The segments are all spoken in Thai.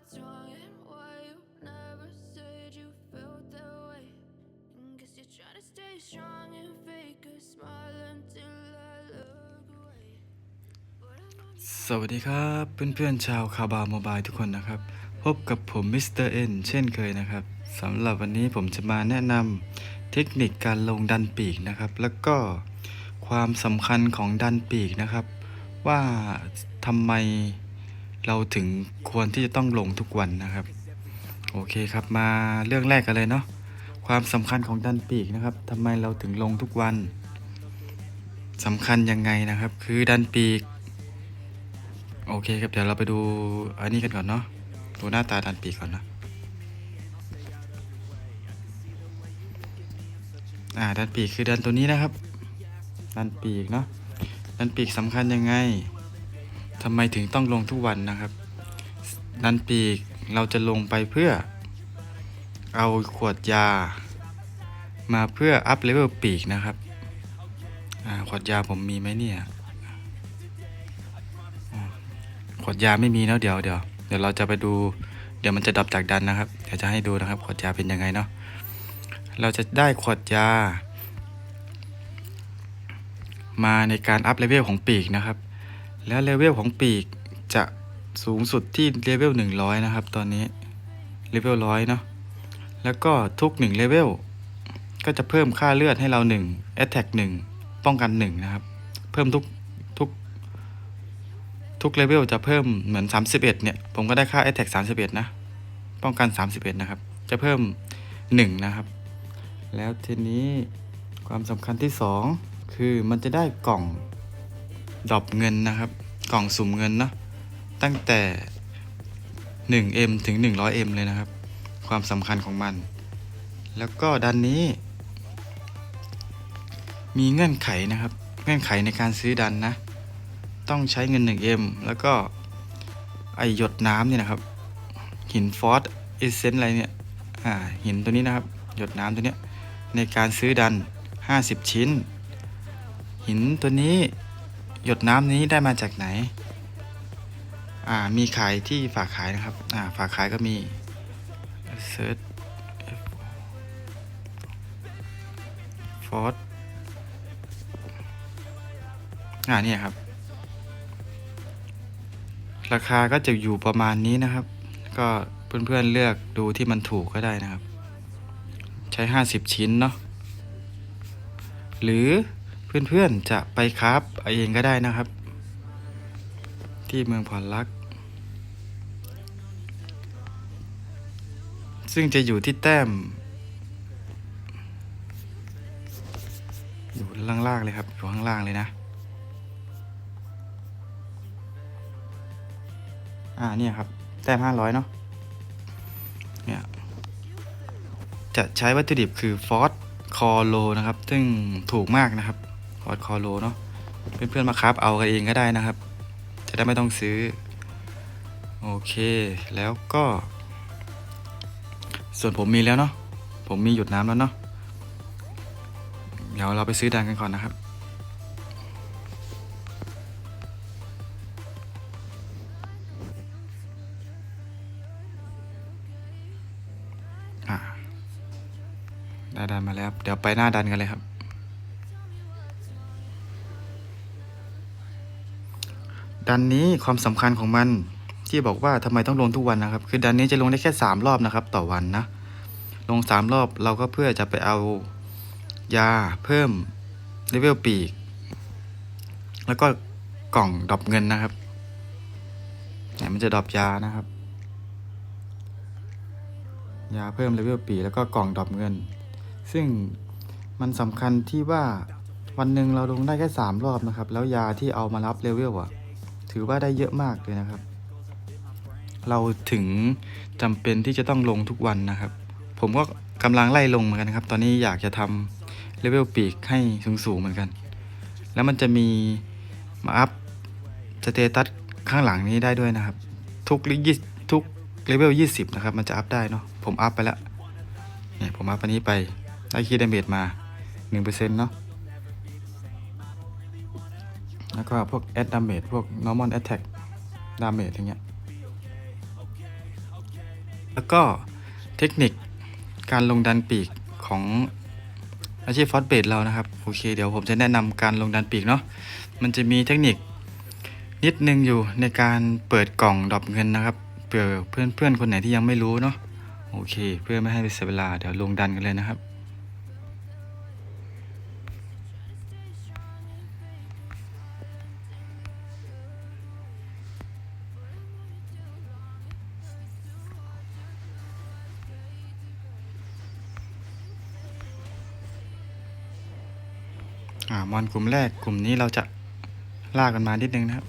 what's wrong and why you never said you felt that way. And guess you're trying to stay strong and fake a smile until I look away. But I'm on สวัสดีครับเพื่อนๆชาวคาบาโมบายทุกคนนะครับ พบกับผมมิสเตอร์เอ็นเช่นเคยนะครับสำหรับวันนี้ผมจะมาแนะนำเทคนิคการลงดันปีกนะครับ แล้วก็ความสำคัญของดันปีกนะครับ ว่าทำไม เราถึงควรที่จะต้องลงทุกวันนะครับ โอเคครับมาเรื่องแรกกันเลยเนาะความสำคัญของดันปีกนะครับทำไมเราถึงลงทุกวันสำคัญยังไงนะครับ คือดันปีก โอเคครับเดี๋ยวเราไปดูอันนี้กันก่อนเนาะดูหน้าตาดันปีกก่อนนะอ่าดันปีกคือดันตัวนี้นะครับ ดันปีกเนาะดันปีกสำคัญยังไง ทำไมถึงต้องลงทุกวันนะครับดันปีกเราจะลงไปเพื่อ เอาขวดยา มาเพื่ออัพเลเวลปีกนะครับขวดยาผมมีไหมเนี่ยขวดยาไม่มีเนาะเดี๋ยวเดี๋ยวเดี๋ยวเราจะไปดู เดี๋ยวมันจะดับจากดันนะครับเดี๋ยวจะให้ดูนะครับขวดยาเป็นยังไงเนาะเราจะได้ขวดยา มาในการอัพเลเวลของปีกนะครับ แล้วเลเวลของปีกจะสูงสุดที่เลเวล100 นะครับ ตอนนี้เลเวลร้อยเนาะแล้วก็ทุก1เลเวลก็จะเพิ่มค่าเลือดให้เรา1 Attack 1 ป้องกัน 1 นะครับ เพิ่มทุกทุกทุกเลเวลจะเพิ่มเหมือน 31 เนี่ย ผมก็ได้ค่า Attack 31 นะ ป้องกัน 31 นะครับ จะเพิ่ม 1 นะครับ แล้วทีนี้ความสำคัญที่ 2 คือมันจะได้กล่อง ดรอปเงินนะครับ กล่องสุ่มเงินเนาะตั้งแต่ 1M ถึง 100M เลยนะครับ ความสำคัญของมัน แล้วก็ด้านนี้ มีเงื่อนไขนะครับ เงื่อนไขในการซื้อดันนะ ต้องใช้เงิน 1M แล้วก็ไอหยดน้ำเนี่ยนะครับ หินฟอสเอเซนอะไรเนี่ยอ่าหินตัวนี้นะครับ หยดน้ำตัวเนี้ยในการซื้อดัน 50 ชิ้น หินตัวนี้ หยดน้ำนี้ได้มาจากไหน อ่า มีขายที่ฝากขายนะครับ อ่า ฝากขายก็มีเซิร์ชฟอสอ่าเนี่ยครับ ราคาก็จะอยู่ประมาณนี้นะครับ ก็เพื่อนๆเลือกดูที่มันถูกก็ได้นะครับ ใช้ 50 ชิ้นเนาะหรือ เพื่อนๆจะไปคราฟเอาเองก็ได้นะครับ ที่เมืองพรลักษ์ซึ่งจะอยู่ที่แต้ม อยู่ล่างๆเลยครับ อยู่ข้างล่างเลยนะ อ่าเนี่ยครับ แต้มห้าร้อยเนาะเนี่ยจะใช้วัตถุดิบคือฟอสคอโลนะครับ ซึ่งถูกมากนะครับ ฟอสคอโลเนาะเพื่อนๆมาครับเอากันเองก็ได้นะครับ จะได้ไม่ต้องซื้อ โอเคแล้วก็ ส่วนผมมีแล้วเนาะผมมีหยดน้ำแล้วเนาะเดี๋ยวเราไปซื้อดันกันก่อนนะครับได้ดันมาแล้ว เดี๋ยวไปหน้าดันกันเลยครับ ดันนี้ความสำคัญของมันที่บอกว่าทำไมต้องลงทุกวันนะครับ คือดันนี้จะลงได้แค่สามรอบนะครับ ต่อวันนะ ลงสามรอบเราก็เพื่อจะไปเอายาเพิ่มเลเวลปีก แล้วก็กล่องดรอปเงินนะครับเนี่ยมันจะดรอปยานะครับ ยาเพิ่มเลเวลปีแล้วก็กล่องดรอปเงิน ซึ่งมันสำคัญที่ว่าวันหนึ่งเราลงได้แค่สามรอบนะครับ แล้วยาที่เอามารับเลเวลอะ ถือว่าได้เยอะมากเลยนะครับ เราถึงจำเป็นที่จะต้องลงทุกวันนะครับ ผมก็กำลังไล่ลงเหมือนกันครับ ตอนนี้อยากจะทำเลเวลปีกให้สูงๆเหมือนกัน แล้วมันจะมีมาอัพสเตตัสข้างหลังนี้ได้ด้วยนะครับ ทุกลิยี่ทุกเลเวล20 นะครับ มันจะอัพได้เนาะผมอัพไปแล้วเนี่ยผมอัพอันนี้ไปได้คีย์ดาเมจมา 1%เนาะ แล้วก็พวก add damage พวก normal attack damage อย่างเงี้ย แล้วก็เทคนิคการลงดันปีกของอาชีพฟอสเบดเรานะครับ โอเค เดี๋ยวผมจะแนะนำการลงดันปีกเนาะ มันจะมีเทคนิคนิดนึงอยู่ในการเปิดกล่องดรอปเงินนะครับเผื่อเพื่อนเพื่อนๆคนไหนที่ยังไม่รู้เนาะ โอเค เพื่อไม่ให้เสียเวลา เดี๋ยวลงดันกันเลยนะครับ อ่ามอนกลุ่มแรกกลุ่มนี้เราจะลากกันมานิดนึงนะครับ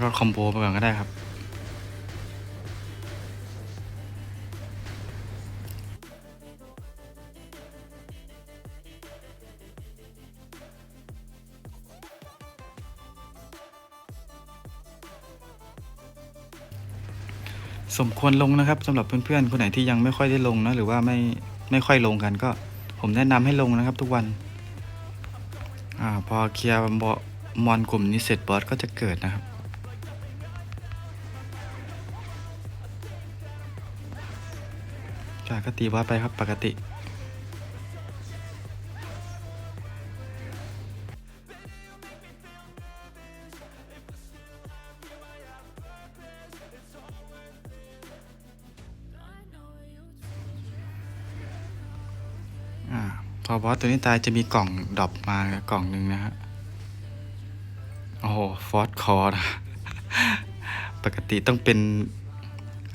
ก็คอมโบไปก่อนก็ได้ครับ สมควรลงนะครับสำหรับเพื่อนๆคนไหนที่ยังไม่ค่อยได้ลงนะหรือว่าไม่ไม่ค่อยลงกันก็ ผมแนะนำให้ลงนะครับ ทุกวันอ่าพอเคลียร์บอมอนกลุ่มนี้เสร็จบอสก็จะเกิดนะครับจากก็ตีบอสไปครับปกติ พอบอสตัวนี้ตายจะมีกล่องดรอปมากล่องหนึ่งนะฮะ โอ้โห ฟอสคอร์นะ ปกติต้องเป็น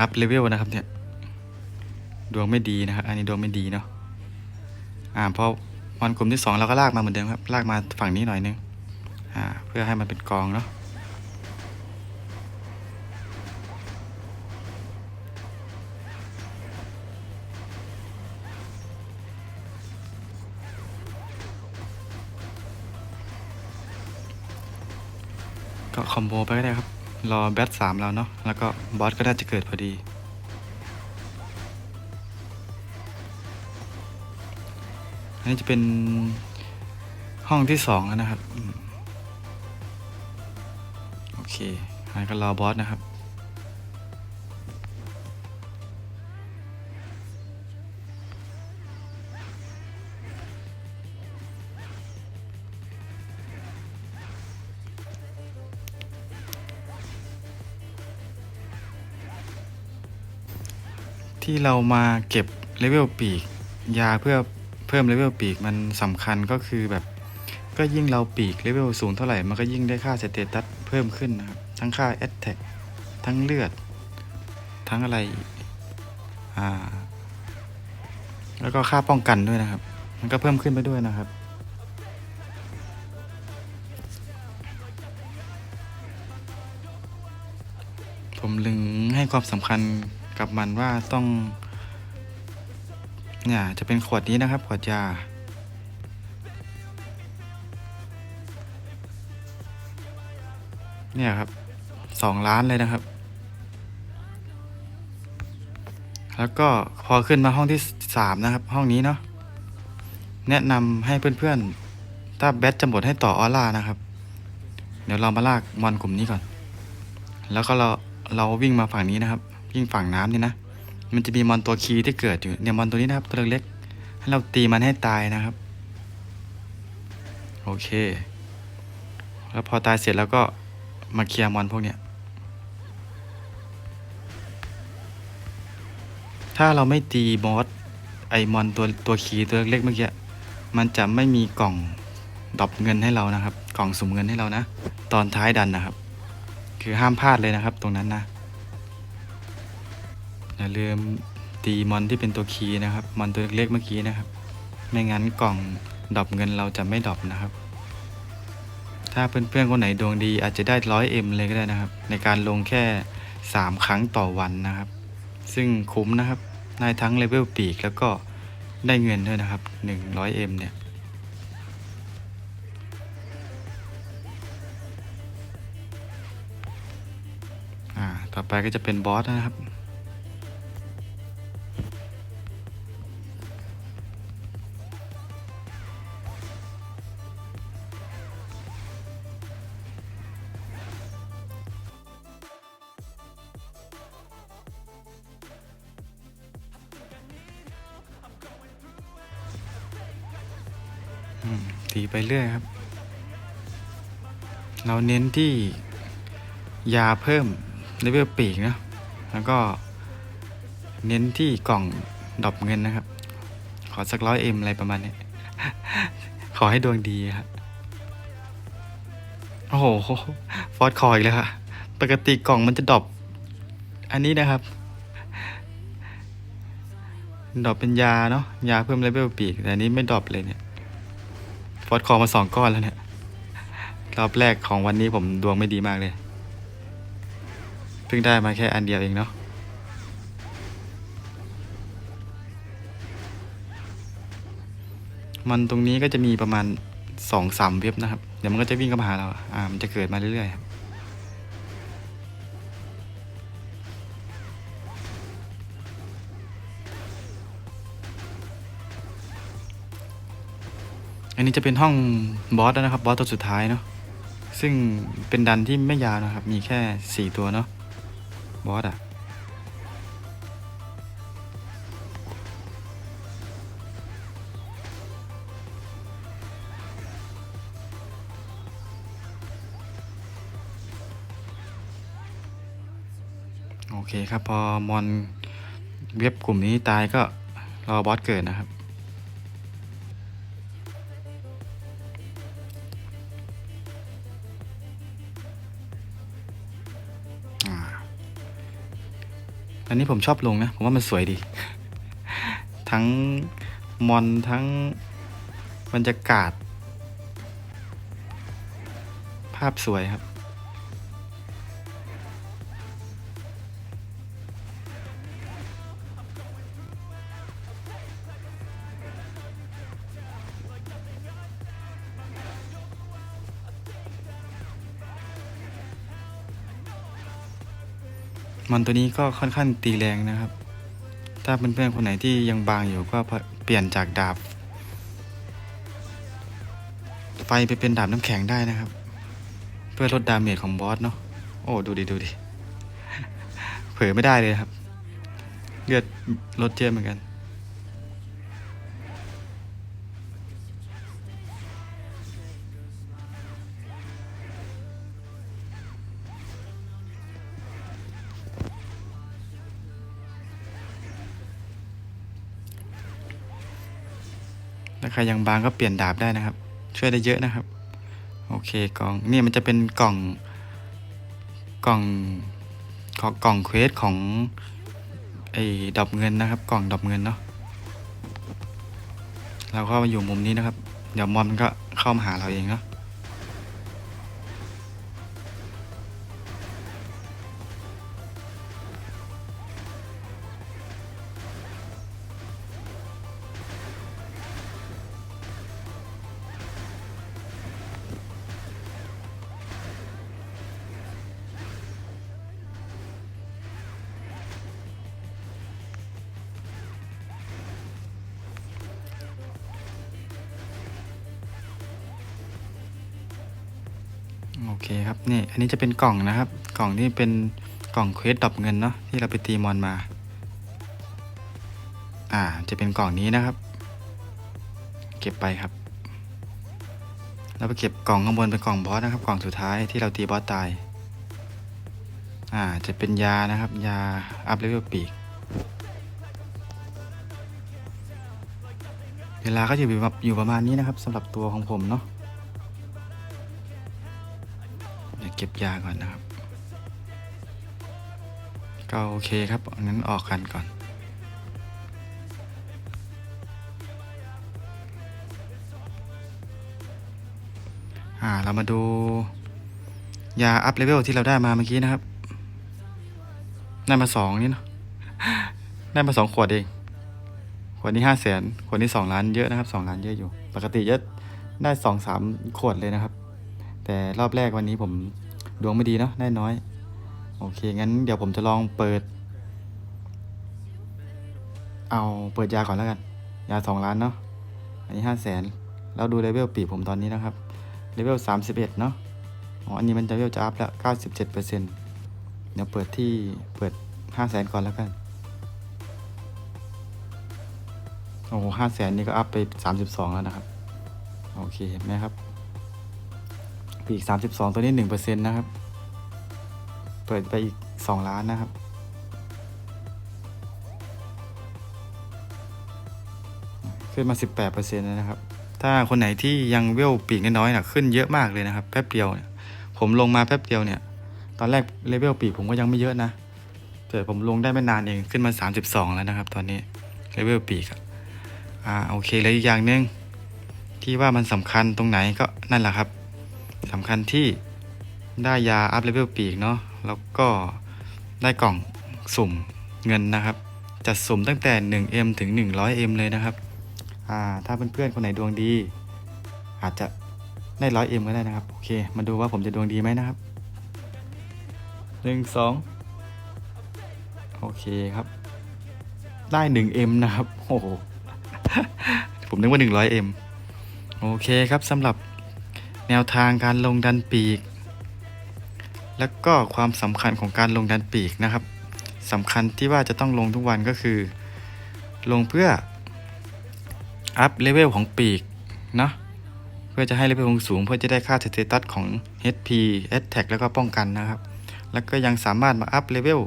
อัพเลเวลนะครับเนี่ย ดวงไม่ดีนะครับ อันนี้ดวงไม่ดีเนาะ อ่า พอวันกลุ่มที่สองเราก็ลากมาเหมือนเดิมครับ ลากมาฝั่งนี้หน่อยนึง อ่า เพื่อให้มันเป็นกองเนาะ ก็คอมโบไปก็ได้ครับ รอแบทสามเราเนาะแล้วก็บอสก็น่าจะเกิดพอดี อันนี้จะเป็นห้องที่สองแล้วนะครับ โอเคอันก็รอบอสนะครับ ที่เรามาเก็บเลเวลปีก ยาเพื่อเพิ่มเลเวลปีกมันสำคัญก็คือแบบ ก็ยิ่งเราปีกเลเวลสูงเท่าไหร่มันก็ยิ่งได้ค่าสเตตัสเพิ่มขึ้นนะครับทั้งค่าแอตแทกทั้งเลือด ทั้งอะไรอ่าแล้วก็ค่าป้องกันด้วยนะครับ มันก็เพิ่มขึ้นไปด้วยนะครับผมลึงให้ความสำคัญ กับมันว่าต้อง เนี่ยจะเป็นขวดนี้นะครับ ขวดยา เนี่ยครับสองล้านเลยนะครับ แล้วก็พอขึ้นมาห้องที่สามนะครับ ห้องนี้เนาะแนะนำให้เพื่อนๆ ถ้าแบตจะหมดให้ต่อออร่านะครับ เดี๋ยวเรามาลากมอนกลุ่มนี้ก่อน แล้วก็เราเราวิ่งมาฝั่งนี้นะครับิ่งฝั่งน้ำนี่นะ มันจะมีมอนตัวคีที่เกิดอยู่เนี่ยมอนตัวนี้นะครับตัวเล็กๆให้เราตีมันให้ตายนะครับ โอเค แล้วพอตายเสร็จแล้วก็มาเคลียร์มอนพวกเนี้ยถ้าเราไม่ตีบอสไอมอนตัวตัวคีตัวเล็กๆเมื่อกี้มันจะไม่มีกล่องดอปเงินให้เรานะครับ กล่องสุ่มเงินให้เรานะ ตอนท้ายดันนะครับ คือห้ามพลาดเลยนะครับ ตรงนั้นนะ อย่าลืมตีมอนที่เป็นตัวคีย์นะครับ มอนตัวเล็กๆเมื่อกี้นะครับ ไม่งั้นกล่องดรอปเงินเราจะไม่ดรอปนะครับ ถ้าเพื่อนๆคนไหนดวงดีอาจจะได้ร้อยเอ็มเลยก็ได้นะครับ ในการลงแค่ 3 ครั้งต่อวันนะครับ ซึ่งคุ้มนะครับ ได้ทั้งเลเวลปีกแล้วก็ได้เงินด้วยนะครับ 100M เนี่ยอ่าต่อไปก็จะเป็นบอสนะครับีไปเรื่อยครับ เราเน้นที่ยาเพิ่มเลเวลปีกนะ แล้วก็เน้นที่กล่องดอปเงินนะครับ ขอสักร้อยเอ็มอะไรประมาณนี้ ขอให้ดวงดีครับโอ้โห ฟอร์ดคอยอีกแล้วค่ะปกติกล่องมันจะดอปอันนี้นะครับ ดอปเป็นยาเนาะ ยาเพิ่มเลเวลปีก แต่อันนี้ไม่ดอปเลยเนี่ย ฟอดคอมาสองก้อนแล้วเนี่ยรอบแรกของวันนี้ผมดวงไม่ดีมากเลย เพิ่งได้มาแค่อันเดียวเองเนาะมันตรงนี้ก็จะมีประมาณสองสามเว็บนะครับ เดี๋ยวมันก็จะวิ่งเข้ามาหาเราอ่ามันจะเกิดมาเรื่อยๆครับ อันนี้จะเป็นห้องบอสแล้วนะครับบอสตัวสุดท้ายเนาะซึ่งเป็นดันที่ไม่ยาวนะครับ มีแค่สี่ตัวเนาะบอสอะโอเคครับ พอมอนเว็บกลุ่มนี้ตายก็รอบอสเกิดนะครับ นนี้ผมชอบลงนะ ผมว่ามันสวยดี ทั้งมอนทั้งบรรยากาศ ภาพสวยครับ มันตัวนี้ก็ค่อนข้างตีแรงนะครับ ถ้าเพื่อนๆคนไหนที่ยังบางอยู่ก็เปลี่ยนจากดาบ ไฟไปเป็นดาบน้ำแข็งได้นะครับ เพื่อลดดาเมจของบอสเนาะโอ้ดูดิดูดิเผลอไม่ได้เลยครับ เลือดลดเยอะเหมือนกัน ถ้าใครยังบางก็เปลี่ยนดาบได้นะครับ ช่วยได้เยอะนะครับ โอเคกล่องนี่มันจะเป็นกล่องกล่องกล่องกล่องเควสของไอ้ดอบเงินนะครับ กล่องดอบเงินเนาะเราก็มาอยู่มุมนี้นะครับ เดี๋ยวมอนมันก็เข้ามาหาเราเองเนาะ โอเคครับนี่อันนี้จะเป็นกล่องนะครับ กล่องที่เป็นกล่องเควสดอกเงินเนาะที่เราไปตีมอนมา อ่าจะเป็นกล่องนี้นะครับ เก็บไปครับแล้วไปเก็บกล่องข้างบนเป็นกล่องบอสนะครับ กล่องสุดท้ายที่เราตีบอสตาย อ่าจะเป็นยานะครับ ยาอัพเลเวลปีก เวลาก็จะอยู่แบบอยู่ประมาณนี้นะครับสำหรับตัวของผมเนาะ ยาก่อนนะครับ ก็โอเคครับงั้นออกกันก่อนอ่าเรามาดูยาอัพเลเวลที่เราได้มาเมื่อกี้นะครับ ได้มาสองนี่เนาะได้มาสองขวดเอง ขวดนี้ห้าแสนขวดนี้สองล้านเยอะนะครับสองล้านเยอะอยู่ ปกติจะได้สองสามขวดเลยนะครับ แต่รอบแรกวันนี้ผม ดวงไม่ดีเนาะได้น้อย โอเค งั้นเดี๋ยวผมจะลองเปิด เอาเปิดยาก่อนแล้วกัน ยาสองล้านเนาะอันนี้ห้าแสนแล้วดูเลเวลปีผมตอนนี้นะครับเลเวลสามสิบเอ็ดเนาะอ๋ออันนี้มันจะเลเวลจะอัพแล้วเก้าสิบเจ็ดเปอร์เซ็นต์เดี๋ยวเปิดที่เปิดห้าแสนก่อนแล้วกันโอ้ห้าแสนนี่ก็อัพไปสามสิบสองแล้วนะครับ โอเคเห็นไหมครับ ปีก 32 ตัวนี้1%นะครับ เปิดไปอีก 2 ล้านนะครับ ขึ้นมา 18%แล้วนะครับ ถ้าคนไหนที่ยังเวลปีกน้อยๆนะขึ้นเยอะมากเลยนะครับ แป๊บเดียวเนี่ยผมลงมาแป๊บเดียวเนี่ย ตอนแรกเลเวลปีกผมก็ยังไม่เยอะนะ แต่ผมลงได้ไม่นานเองขึ้นมา 32 แล้วนะครับ ตอนนี้เลเวลปีกอะอ่าโอเคแล้วอีกอย่างนึงที่ว่ามันสำคัญตรงไหนก็นั่นแหละครับ สำคัญที่ได้ยาอัพเลเวลปีกเนาะแล้วก็ได้กล่องสุ่มเงินนะครับจัดสุ่มตั้งแต่ 1M ถึง 100M เลยนะครับอ่าถ้าเพื่อนๆคนไหนดวงดี อาจจะได้ 100M ก็ได้นะครับโอเค มาดูว่าผมจะดวงดีไหมนะครับหนึ่งสองโอเคครับ ได้ 1M นะครับโอ้โหผมนึกว่า 100M โอเคครับสำหรับ แนวทางการลงดันปีก แล้วก็ความสำคัญของการลงดันปีกนะครับสำคัญที่ว่าจะต้องลงทุกวันก็คือ ลงเพื่ออัพเลเวลของปีกเนาะเพื่อจะให้เลเวลสูง เพื่อจะได้ค่าสเตตัสของ HP Attack แล้วก็ป้องกันนะครับ แล้วก็ยังสามารถมาอัพเลเวล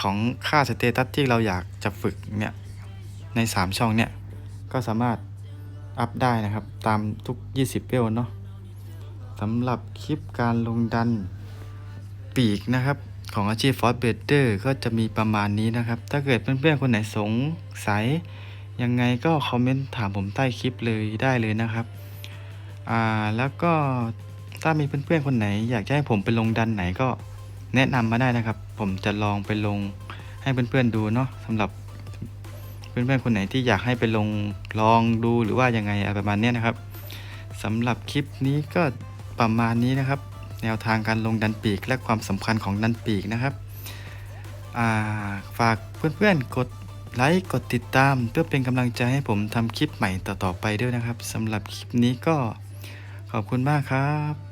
ของค่าสเตตัสที่เราอยากจะฝึกเนี่ยใน 3 ช่องเนี่ยก็สามารถอัพได้นะครับ ตามทุก 20เวลเนาะ สำหรับคลิปการลงดันปีกนะครับ ของอาชีพฟอสเบเดอร์ก็จะมีประมาณนี้นะครับ ถ้าเกิดเพื่อนๆคนไหนสงสัย ยังไงก็คอมเมนต์ถามผมใต้คลิปเลยได้เลยนะครับอ่าแล้วก็ถ้ามีเพื่อนๆคนไหน อยากให้ผมไปลงดันไหนก็แนะนำมาได้นะครับ ผมจะลองไปลงให้เพื่อนๆดูเนาะสำหรับเพื่อนๆคนไหนที่อยากให้ไปลงลองดูหรือว่ายังไงอะไรประมาณนี้นะครับสำหรับคลิปนี้ก็ ประมาณนี้นะครับ แนวทางการลงดันปีกและความสำคัญของดันปีกนะครับาฝากเพื่อนๆกดไลค์กดติดตามเพื่อเป็นกำลังใจให้ผมทำคลิปใหม่ต่อๆไปด้วยนะครับสำหรับคลิปนี้ก็ขอบคุณมากครับ